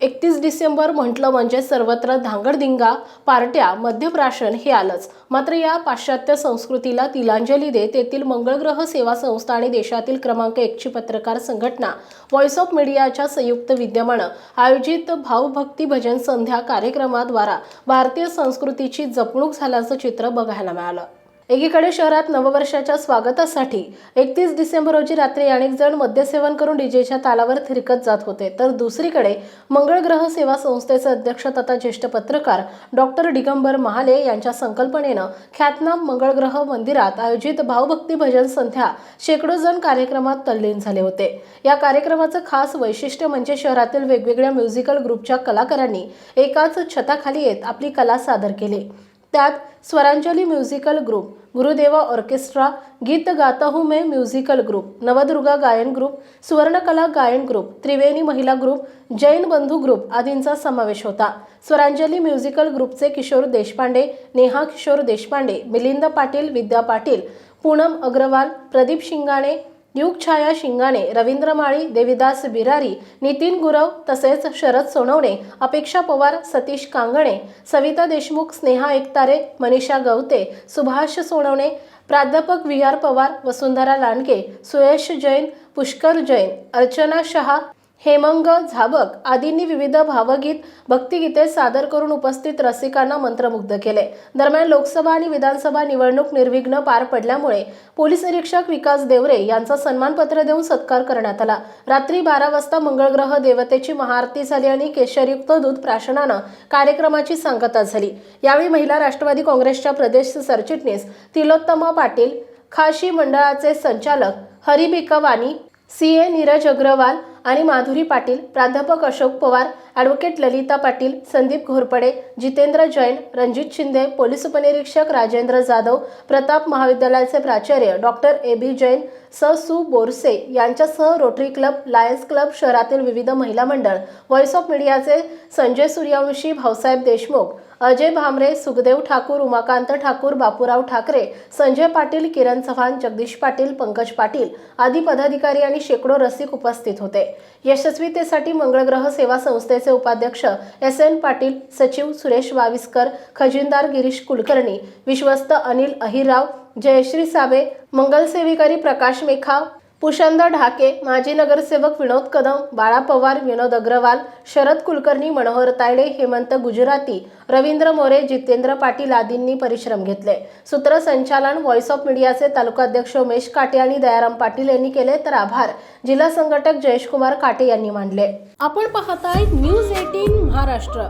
एकतीस डिसेंबर म्हटलं म्हणजे सर्वत्र धांगडधिंगा पार्ट्या मध्यप्राशन हे आलंच. मात्र या पाश्चात्य संस्कृतीला तिलांजली देत येथील मंगळग्रह सेवा संस्था आणि देशातील क्रमांक एकची पत्रकार संघटना व्हॉइस ऑफ मीडियाच्या संयुक्त विद्यमानं आयोजित भावभक्ती भजन संध्या कार्यक्रमाद्वारा भारतीय संस्कृतीची जपणूक झाल्याचं चित्र बघायला मिळालं. एकीकडे शहरात नववर्षाच्या स्वागतासाठी एकतीस डिसेंबर रोजी रात्री अनेक जण मद्यसेवन करून डीजेच्या तालावर थिरकत जात होते. तर दुसरीकडे मंगळ ग्रह सेवा संस्थेचे अध्यक्ष तथा ज्येष्ठ पत्रकार डॉक्टर दिगंबर महाले यांच्या संकल्पनेनं ख्यातनाम मंगळग्रह मंदिरात आयोजित भावभक्ती भजन संध्या शेकडो जण कार्यक्रमात तल्लीन झाले होते. या कार्यक्रमाचं खास वैशिष्ट्य म्हणजे शहरातील वेगवेगळ्या म्युझिकल ग्रुपच्या कलाकारांनी एकाच छताखाली येत आपली कला सादर केली. त्यात Swaranjali musical group Gurudeva orchestra गीत गाता मे मैं म्युझिकल ग्रुप नवदुर्गा गायन ग्रुप सुवर्णकला गायन ग्रुप त्रिवेणी महिला ग्रुप जैन बंधू ग्रुप आदींचा समावेश होता. स्वरांजली म्युझिकल ग्रुपचे किशोर देशपांडे नेहा किशोर देशपांडे मिलिंद पाटील विद्या पाटील पूनम अग्रवाल प्रदीप शिंगाणे युगछाया शिंगाणे रवींद्र माळी देविदास बिरारी नितीन गुरव तसेच शरद सोनवणे अपेक्षा पवार सतीश कांगणे सविता देशमुख स्नेहा एकतारे मनीषा गवते सुभाष सोनवणे प्राध्यापक व्ही आर पवार वसुंधरा लांडगे सुयश जैन पुष्कर जैन अर्चना शहा हेमंग झाबक आदींनी विविध भावगीत भक्तिगीते सादर करून उपस्थित रसिकांना मंत्रमुग्ध केले. दरम्यान लोकसभा आणि विधानसभा निवडणूक निर्विघ्न पार पडल्यामुळे पोलीस निरीक्षक विकास देवरे यांचा सन्मानपत्र देऊन सत्कार करण्यात आला. रात्री बारा वाजता मंगळग्रह देवतेची महाआरती झाली आणि केशरयुक्त दूध प्राशनानं कार्यक्रमाची सांगता झाली. यावेळी महिला राष्ट्रवादी काँग्रेसच्या प्रदेश सरचिटणीस तिलोत्तमा पाटील खाशी मंडळाचे संचालक हरिबिकवानी सी ए नीरज अग्रवाल आणि माधुरी पाटील प्राध्यापक अशोक पवार ॲडव्होकेट ललिता पाटील संदीप घोरपडे जितेंद्र जैन रणजित शिंदे पोलीस उपनिरीक्षक राजेंद्र जाधव प्रताप महाविद्यालयाचे प्राचार्य डॉक्टर ए बी जैन स सु बोरसे यांच्यासह रोटरी क्लब लायन्स क्लब शहरातील विविध महिला मंडळ व्हॉइस ऑफ मीडियाचे संजय सूर्यवंशी भाऊसाहेब देशमुख अजय भामरे सुखदेव ठाकूर उमाकांत ठाकूर बापूराव ठाकरे संजय पाटील किरण चव्हाण जगदीश पाटील पंकज पाटील आदी पदाधिकारी आणि शेकडो रसिक उपस्थित होते. यशस्वीतेसाठी मंगळग्रह सेवा संस्थेचे उपाध्यक्ष एस एन पाटील सचिव सुरेश वाविस्कर खजिनदार गिरीश कुलकर्णी विश्वस्त अनिल अहिरराव जयश्री साबे मंगलसेविकारी प्रकाश मेखा पुषंद ढाके माजी नगरसेवक विनोद कदम बाळा पवार विनोद अग्रवाल शरद कुलकर्णी मनोहर तायडे हेमंत गुजराती रवींद्र मोरे जितेंद्र पाटील आदींनी परिश्रम घेतले. सूत्रसंचालन व्हॉइस ऑफ मीडियाचे तालुकाध्यक्ष उमेश काटे आणि दयाराम पाटील यांनी केले तर आभार. जिल्हा संघटक जयेशकुमार काटे यांनी मानले. आपण पाहताय न्यूज एटीन महाराष्ट्र.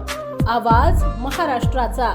आवाज महाराष्ट्राचा.